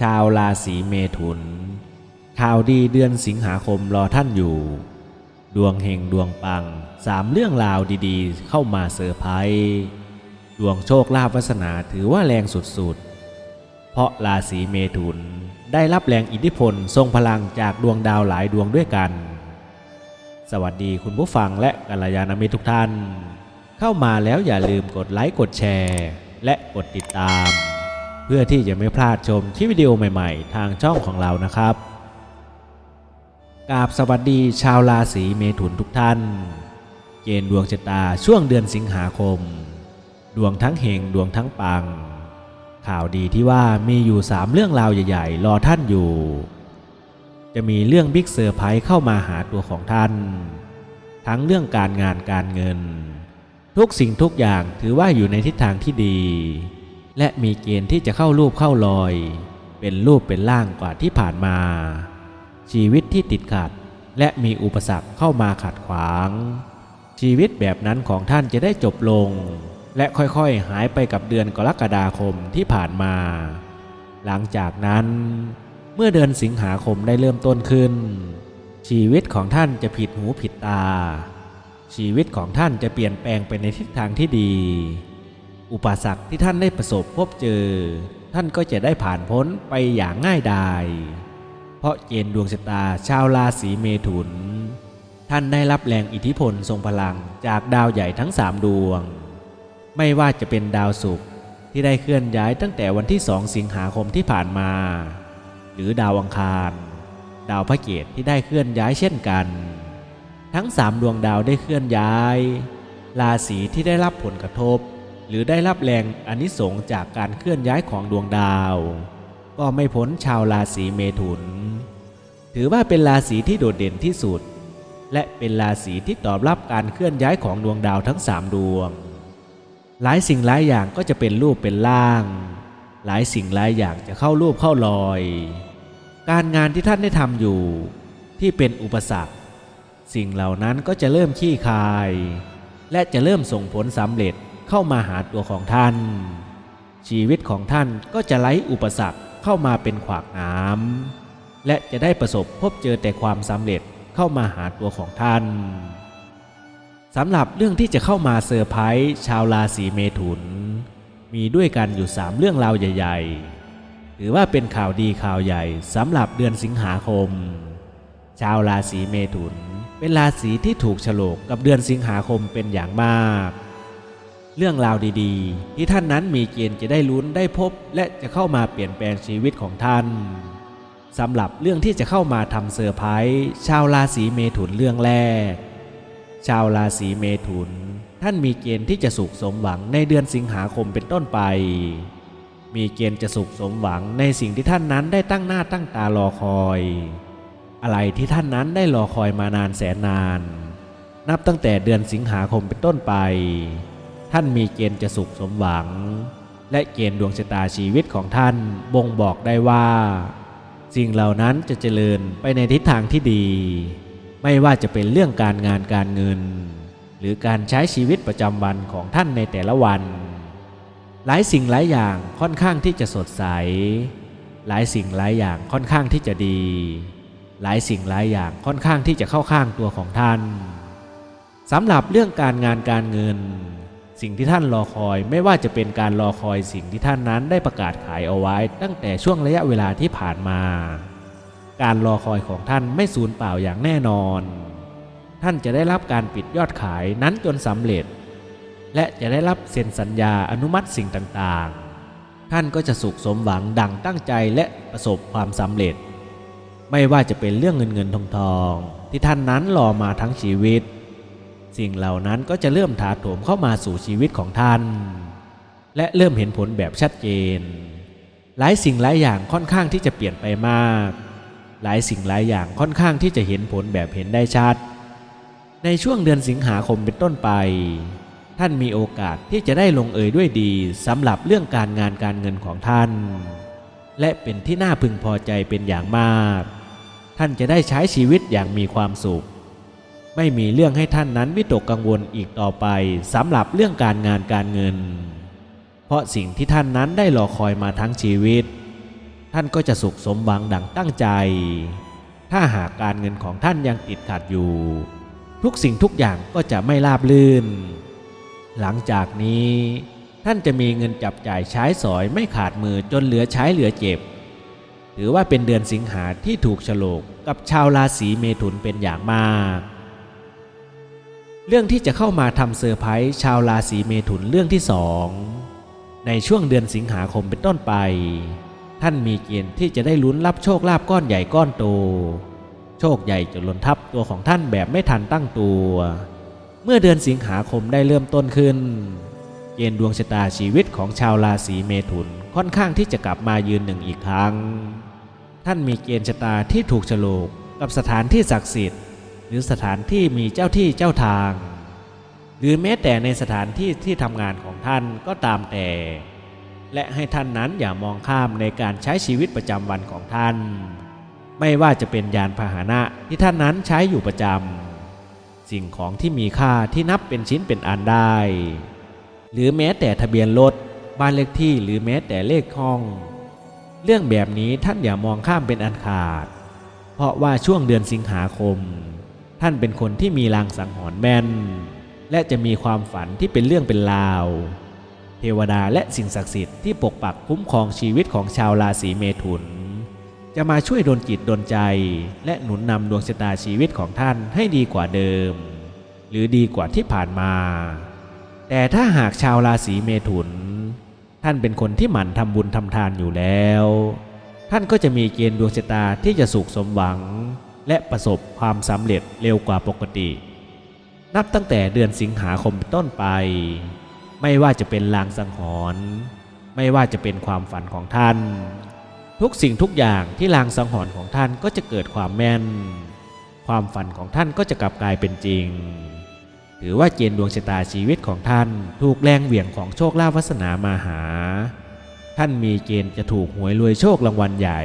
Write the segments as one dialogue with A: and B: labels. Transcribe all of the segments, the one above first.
A: ชาวราศีเมถุน ข่าวดีเดือนสิงหาคมรอท่านอยู่ ดวงเฮงดวงปังสามเรื่องราวดีๆ เข้ามาเซอร์ไพรส์ดวงโชคลาภวาสนาถือว่าแรงสุดๆ เพราะราศีเมถุนได้รับแรงอิทธิพลทรงพลังจากดวงดาวหลายดวงด้วยกัน สวัสดีคุณผู้ฟังและกัลยาณมิตรทุกท่าน เข้ามาแล้วอย่าลืมกดไลค์กดแชร์ และกดติดตาม เพื่อที่จะไม่พลาดชมคลิปวิดีโอใหม่ๆ ทางช่องของเรานะครับกราบสวัสดีชาวราศีเมถุนทุกท่าน เกณฑ์ดวงชะตาช่วงเดือนสิงหาคม ดวงทั้งเฮงดวงทั้งปัง ข่าวดีที่ว่ามีอยู่สามเรื่องราวใหญ่ๆ รอท่านอยู่ จะมีเรื่องบิ๊กเซอร์ไพรส์เข้ามาหาตัวของท่าน ทั้งเรื่องการงานการเงิน ทุกสิ่งทุกอย่างถือว่าอยู่ในทิศทางที่ดี และมีเกณฑ์ที่จะเข้ารูปเข้ารอย เป็นรูปเป็นร่างกว่าที่ผ่านมา ชีวิตที่ติดขัดและมีอุปสรรคเข้ามาขัดขวาง ชีวิตแบบนั้นของท่านจะได้จบลง และค่อยๆหายไปกับเดือนกรกฎาคมที่ผ่านมา หลังจากนั้น เมื่อเดือนสิงหาคมได้เริ่มต้นขึ้น ชีวิตของท่านจะผิดหูผิดตา ชีวิตของท่านจะเปลี่ยนแปลงไปในทิศทางที่ดี อุปสรรคที่ท่านได้ประสบพบเจอ ท่านก็จะได้ผ่านพ้นไปอย่างง่ายดายเพราะเกณฑ์ดวงชะตาชาวราศีเมถุน ท่านได้รับแรงอิทธิพลทรงพลังจากดาวใหญ่ทั้งสามดวง ไม่ว่าจะเป็นดาวศุกร์ที่ได้เคลื่อนย้ายตั้งแต่วันที่สองสิงหาคมที่ผ่านมา หรือดาวอังคาร ดาวพระเกตที่ได้เคลื่อนย้ายเช่นกัน ทั้งสามดวงดาวได้เคลื่อนย้าย ราศีที่ได้รับผลกระทบ หรือได้รับแรงอนิสงส์จากการเคลื่อนย้ายของดวงดาว ก็ไม่พ้นชาวราศีเมถุน ถือว่าเป็นราศีที่โดดเด่นที่สุด และเป็นราศีที่ตอบรับการเคลื่อนย้ายของดวงดาวทั้งสามดวง หลายสิ่งหลายอย่างก็จะเป็นรูปเป็นร่าง หลายสิ่งหลายอย่างจะเข้ารูปเข้ารอย การงานที่ท่านได้ทำอยู่ ที่เป็นอุปสรรค สิ่งเหล่านั้นก็จะเริ่มขี้คาย และจะเริ่มส่งผลสำเร็จ เข้ามาหาตัวของท่าน ชีวิตของท่านก็จะไร้อุปสรรคเข้ามาเป็นขวากหน้ำและจะได้ประสบพบเจอแต่ความสำเร็จเข้ามาหาตัวของท่านสำหรับเรื่องที่จะเข้ามาเซอร์ไพรส์ชาวราศีเมถุน มีด้วยกันอยู่สามเรื่องราวใหญ่ ๆ ถือว่าเป็นข่าวดีข่าวใหญ่สำหรับเดือนสิงหาคม ชาวราศีเมถุน เป็นราศีที่ถูกฉลกกับเดือนสิงหาคมเป็นอย่างมาก เรื่องราวดีๆ ที่ท่านนั้นมีเกณฑ์จะได้ลุ้นได้พบ และจะเข้ามาเปลี่ยนแปลงชีวิตของท่านสำหรับเรื่องที่จะเข้ามาทำเซอร์ไพรส์ชาวราศีเมถุนเรื่องแรก ชาวราศีเมถุน ท่านมีเกณฑ์ที่จะสุขสมหวังในเดือนสิงหาคมเป็นต้นไป มีเกณฑ์จะสุขสมหวังในสิ่งที่ท่านนั้นได้ตั้งหน้าตั้งตารอคอย อะไรที่ท่านนั้นได้รอคอยมานานแสนนาน นับตั้งแต่เดือนสิงหาคมเป็นต้นไป ท่านมีเกณฑ์จะสุขสมหวัง และเกณฑ์ดวงชะตาชีวิตของท่านบ่งบอกได้ว่า สิ่งเหล่านั้นจะเจริญไปในทิศทางที่ดี ไม่ว่าจะเป็นเรื่องการงานการเงิน หรือการใช้ชีวิตประจำวันของท่านในแต่ละวัน หลายสิ่งหลายอย่างค่อนข้างที่จะสดใส หลายสิ่งหลายอย่างค่อนข้างที่จะดี หลายสิ่งหลายอย่างค่อนข้างที่จะเข้าข้างตัวของท่านสำหรับเรื่องการงานการเงิน สิ่งที่ท่านรอคอยไม่ว่าจะเป็นการรอคอยสิ่งที่ท่านนั้นได้ประกาศขายเอาไว้ ตั้งแต่ช่วงระยะเวลาที่ผ่านมา การรอคอยของท่านไม่สูญเปล่าอย่างแน่นอน ท่านจะได้รับการปิดยอดขายนั้นจนสำเร็จ และจะได้รับเซ็นสัญญาอนุมัติสิ่งต่างๆ ท่านก็จะสุขสมหวังดังตั้งใจและประสบความสำเร็จ ไม่ว่าจะเป็นเรื่องเงินเงินทองทองที่ท่านนั้นรอมาทั้งชีวิต สิ่งเหล่านั้นก็จะเริ่มถาโถมเข้ามาสู่ชีวิตของท่าน และเริ่มเห็นผลแบบชัดเจน หลายสิ่งหลายอย่างค่อนข้างที่จะเปลี่ยนไปมาก หลายสิ่งหลายอย่างค่อนข้างที่จะเห็นผลแบบเห็นได้ชัด ในช่วงเดือนสิงหาคมเป็นต้นไป ท่านมีโอกาสที่จะได้ลงเอยด้วยดีสำหรับเรื่องการงานการเงินของท่าน และเป็นที่น่าพึงพอใจเป็นอย่างมาก ท่านจะได้ใช้ชีวิตอย่างมีความสุข ไม่มีเรื่องให้ท่านนั้นวิตกกังวลอีกต่อไปสำหรับเรื่องการงานการเงิน เพราะสิ่งที่ท่านนั้นได้รอคอยมาทั้งชีวิต ท่านก็จะสุขสมหวังดังตั้งใจ ถ้าหากการเงินของท่านยังติดขัดอยู่ ทุกสิ่งทุกอย่างก็จะไม่ราบรื่น หลังจากนี้ท่านจะมีเงินจับจ่ายใช้สอยไม่ขาดมือจนเหลือใช้เหลือเจ็บ ถือว่าเป็นเดือนสิงหาที่ถูกฉลกกับชาวราศีเมถุนเป็นอย่างมาก เรื่องที่จะเข้ามาทำเซอร์ไพรส์ชาวราศีเมถุนเรื่องที่สองในช่วงเดือนสิงหาคมเป็นต้นไป ท่านมีเกณฑ์ที่จะได้ลุ้นรับโชคลาภก้อนใหญ่ก้อนโต โชคใหญ่จนล้นทับตัวของท่านแบบไม่ทันตั้งตัว เมื่อเดือนสิงหาคมได้เริ่มต้นขึ้น เกณฑ์ดวงชะตาชีวิตของชาวราศีเมถุนค่อนข้างที่จะกลับมายืนหนึ่งอีกครั้ง ท่านมีเกณฑ์ชะตาที่ถูกฉลกกับสถานที่ศักดิ์สิทธิ์ รือสถานที่มีเจ้าที่เจ้าทาง หรือแม้แต่ในสถานที่ที่ทำงานของท่านก็ตามแต่ และให้ท่านนั้นอย่ามองข้ามในการใช้ชีวิตประจำวันของท่าน ไม่ว่าจะเป็นยานพาหนะที่ท่านนั้นใช้อยู่ประจำสิ่งของที่มีค่าที่นับเป็นชิ้นเป็นอันได้ หรือแม้แต่ทะเบียนรถบ้านเลขที่หรือแม้แต่เลขห้อง เรื่องแบบนี้ท่านอย่ามองข้ามเป็นอันขาด เพราะว่าช่วงเดือนสิงหาคม ท่านเป็นคนที่มีลางสังหรณ์แม่น และจะมีความฝันที่เป็นเรื่องเป็นราว เทวดาและสิ่งศักดิ์สิทธิ์ที่ปกปักคุ้มครองชีวิตของชาวราศีเมถุน จะมาช่วยดลจิตดลใจ และหนุนนำดวงชะตาชีวิตของท่านให้ดีกว่าเดิม หรือดีกว่าที่ผ่านมา แต่ถ้าหากชาวราศีเมถุน ท่านเป็นคนที่หมั่นทำบุญทำทานอยู่แล้ว ท่านก็จะมีเกณฑ์ดวงชะตาที่จะสุขสมหวัง และประสบความสำเร็จเร็วกว่าปกติ นับตั้งแต่เดือนสิงหาคมต้นไป ไม่ว่าจะเป็นลางสังหรณ์ไม่ว่าจะเป็นความฝันของท่าน ทุกสิ่งทุกอย่างที่ลางสังหรณ์ของท่านก็จะเกิดความแม่น ความฝันของท่านก็จะกลับกลายเป็นจริง ถือว่าเกณฑ์ดวงชะตาชีวิตของท่าน ถูกแรงเหวี่ยงของโชคลาภวาสนามาหา ท่านมีเกณฑ์จะถูกหวยรวยโชครางวัลใหญ่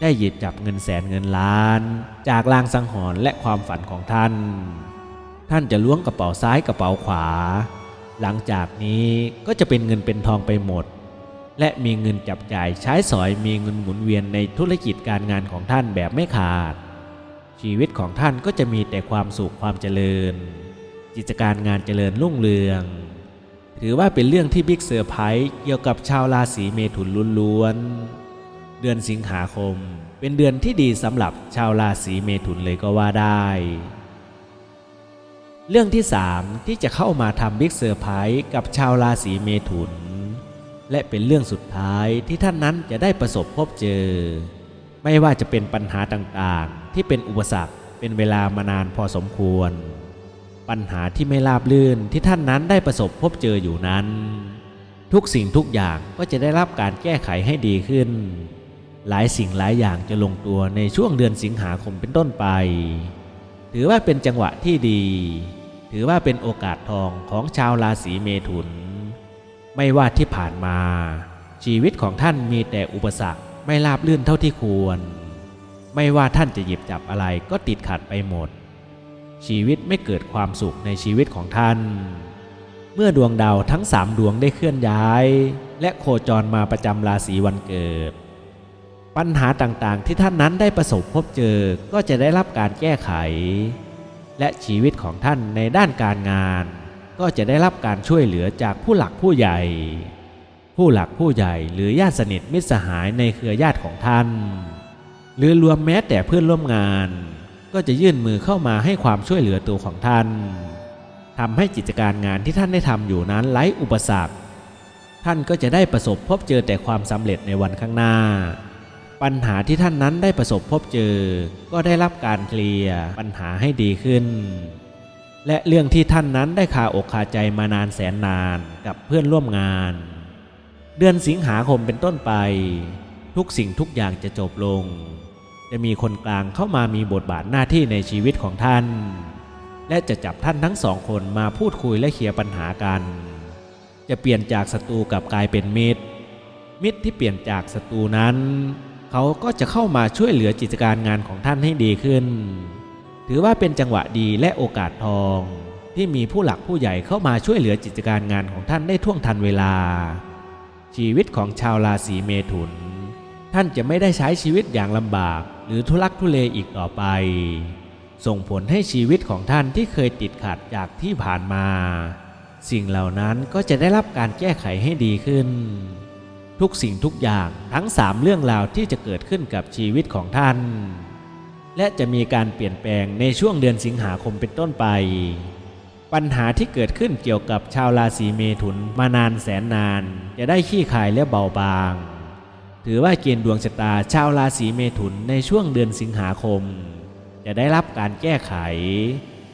A: ได้หยิบจับเงินแสนเงินล้าน จากลางสังหรณ์และความฝันของท่าน ท่านจะล้วงกระเป๋าซ้ายกระเป๋าขวา หลังจากนี้ก็จะเป็นเงินเป็นทองไปหมด และมีเงินจับจ่ายใช้สอยมีเงินหมุนเวียนในธุรกิจการงานของท่านแบบไม่ขาด ชีวิตของท่านก็จะมีแต่ความสุขความเจริญ กิจการงานเจริญรุ่งเรือง ถือว่าเป็นเรื่องที่บิ๊กเซอร์ไพรส์เกี่ยวกับชาวราศีเมถุนล้วนๆ ดือนสิงหาคม เป็นเดือนที่ดีสำหรับชาวราศีเมถุนเลยก็ว่าได้ เรื่องที่ 3 ที่จะเข้ามาทำบิ๊กเซอร์ไพรส์กับชาวราศีเมถุน และเป็นเรื่องสุดท้ายที่ท่านนั้นจะได้ประสบพบเจอ ไม่ว่าจะเป็นปัญหาต่างๆ ที่เป็นอุปสรรคเป็นเวลามานานพอสมควร ปัญหาที่ไม่ราบรื่นที่ท่านนั้นได้ประสบพบเจออยู่นั้นทุกสิ่งทุกอย่างก็จะได้รับการแก้ไขให้ดีขึ้น หลายสิ่งหลายอย่างจะลงตัวในช่วงเดือนสิงหาคมเป็นต้นไป ถือว่าเป็นจังหวะที่ดี ถือว่าเป็นโอกาสทองของชาวราศีเมถุน ไม่ว่าที่ผ่านมา ชีวิตของท่านมีแต่อุปสรรคไม่ราบรื่นเท่าที่ควร ไม่ว่าท่านจะหยิบจับอะไรก็ติดขัดไปหมด ชีวิตไม่เกิดความสุขในชีวิตของท่าน เมื่อดวงดาวทั้งสามดวงได้เคลื่อนย้าย และโคจรมาประจำราศีวันเกิด ปัญหาต่างๆ ที่ท่านนั้นได้ประสบพบเจอก็จะได้รับการแก้ไข และชีวิตของท่านในด้านการงาน ก็จะได้รับการช่วยเหลือจากผู้หลักผู้ใหญ่ ผู้หลักผู้ใหญ่หรือญาติสนิทมิตรสหายในเครือญาติของท่าน หรือรวมแม้แต่เพื่อนร่วมงาน ก็จะยื่นมือเข้ามาให้ความช่วยเหลือตัวของท่านทำให้กิจการงานที่ท่านได้ทำอยู่นั้นไร้อุปสรรค ท่านก็จะได้ประสบพบเจอแต่ความสำเร็จในวันข้างหน้า ปัญหาที่ท่านนั้นได้ประสบพบเจอ ก็ได้รับการเคลียร์ปัญหาให้ดีขึ้น และเรื่องที่ท่านนั้นได้คาอกคาใจมานานแสนนานกับเพื่อนร่วมงาน เดือนสิงหาคมเป็นต้นไป ทุกสิ่งทุกอย่างจะจบลง จะมีคนกลางเข้ามามีบทบาทหน้าที่ในชีวิตของท่าน และจะจับท่านทั้งสองคนมาพูดคุยและเคลียร์ปัญหากัน จะเปลี่ยนจากศัตรูกลับกลายเป็นมิตร มิตรที่เปลี่ยนจากศัตรูนั้น เขาก็จะเข้ามาช่วยเหลือกิจการงานของท่านให้ดีขึ้น ถือว่าเป็นจังหวะดีและโอกาสทอง ที่มีผู้หลักผู้ใหญ่เข้ามาช่วยเหลือกิจการงานของท่านได้ท่วงทันเวลา ชีวิตของชาวราศีเมถุน ท่านจะไม่ได้ใช้ชีวิตอย่างลำบาก หรือทุลักทุเลอีกต่อไป ส่งผลให้ชีวิตของท่านที่เคยติดขัดจากที่ผ่านมา สิ่งเหล่านั้นก็จะได้รับการแก้ไขให้ดีขึ้น ทุกสิ่งทุกอย่างทั้งสามเรื่องราวที่จะเกิดขึ้นกับชีวิตของท่าน และจะมีการเปลี่ยนแปลงในช่วงเดือนสิงหาคมเป็นต้นไป ปัญหาที่เกิดขึ้นเกี่ยวกับชาวราศีเมถุนมานานแสนนาน จะได้ขี้คายและเบาบาง ถือว่าเกณฑ์ดวงชะตาชาวราศีเมถุนในช่วงเดือนสิงหาคม จะได้รับการแก้ไข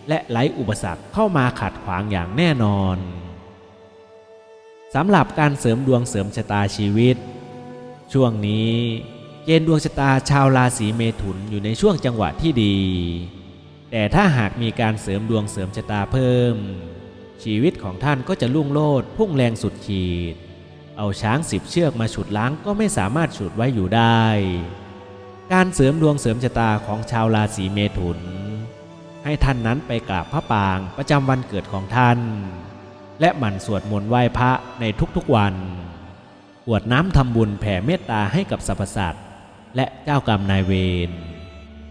A: และไร้อุปสรรคเข้ามาขัดขวางอย่างแน่นอน สำหรับการเสริมดวงเสริมชะตาชีวิต ช่วงนี้เกณฑ์ดวงชะตาชาวราศีเมถุนอยู่ในช่วงจังหวะที่ดี แต่ถ้าหากมีการเสริมดวงเสริมชะตาเพิ่ม ชีวิตของท่านก็จะลุ่งโลดพุ่งแรงสุดขีด เอาช้างสิบเชือกมาฉุดล้างก็ไม่สามารถฉุดไว้อยู่ได้ การเสริมดวงเสริมชะตาของชาวราศีเมถุน ให้ท่านนั้นไปกราบพระปางประจำวันเกิดของท่าน และหมั่นสวดมนต์ไหว้พระในทุกๆวันกวดน้ำทำบุญแผ่เมตตาให้กับสรรพสัตว์และเจ้ากรรมนายเวร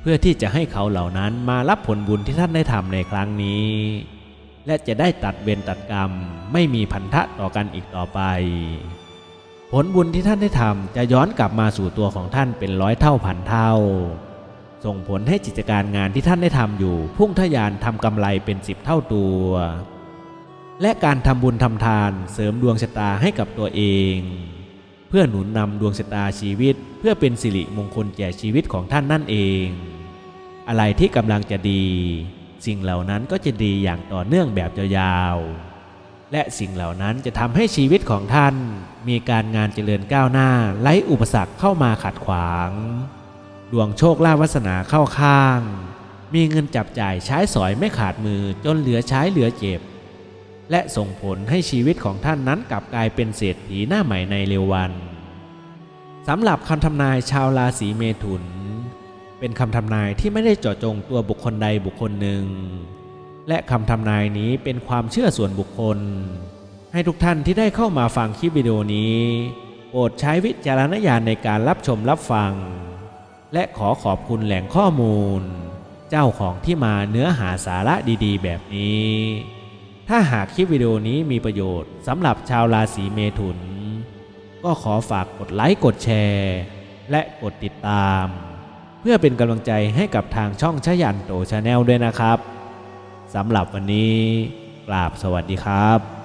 A: เพื่อที่จะให้เขาเหล่านั้นมารับผลบุญที่ท่านได้ทำในครั้งนี้ และจะได้ตัดเวรตัดกรรมไม่มีพันธะต่อกันอีกต่อไป ผลบุญที่ท่านได้ทำจะย้อนกลับมาสู่ตัวของท่านเป็นร้อยเท่าพันเท่า ส่งผลให้กิจการงานที่ท่านได้ทำอยู่ พุ่งทะยานทำกำไรเป็นสิบเท่าตัว และการทำบุญทำทานเสริมดวงชะตาให้กับตัวเอง เพื่อหนุนนำดวงชะตาชีวิต เพื่อเป็นสิริมงคลแก่ชีวิตของท่านนั่นเอง อะไรที่กำลังจะดี สิ่งเหล่านั้นก็จะดีอย่างต่อเนื่องแบบยาวๆและสิ่งเหล่านั้นจะทำให้ชีวิตของท่าน มีการงานเจริญก้าวหน้าไร้อุปสรรคเข้ามาขัดขวาง ดวงโชคลาภวาสนาเข้าข้าง มีเงินจับจ่ายใช้สอยไม่ขาดมือจนเหลือใช้เหลือเจ็บ และส่งผลให้ชีวิตของท่านนั้นกลับกลายเป็นเศรษฐีหน้าใหม่ในเร็ววันสำหรับคำทำนายชาวราศีเมถุน เป็นคำทำนายที่ไม่ได้เจาะจงตัวบุคคลใดบุคคลหนึ่ง และคำทำนายนี้เป็นความเชื่อส่วนบุคคล ให้ทุกท่านที่ได้เข้ามาฟังคลิปวิดีโอนี้โปรดใช้วิจารณญาณในการรับชมรับฟัง และขอขอบคุณแหล่งข้อมูล เจ้าของที่มาเนื้อหาสาระดีๆ แบบนี้ ถ้าหากคลิปวิดีโอนี้มีประโยชน์สำหรับชาวราศีเมถุน ก็ขอฝากกดไลค์กดแชร์ และกดติดตาม เพื่อเป็นกำลังใจให้กับทางช่องชยันโตชาแนลด้วยนะครับสำหรับวันนี้กราบสวัสดีครับ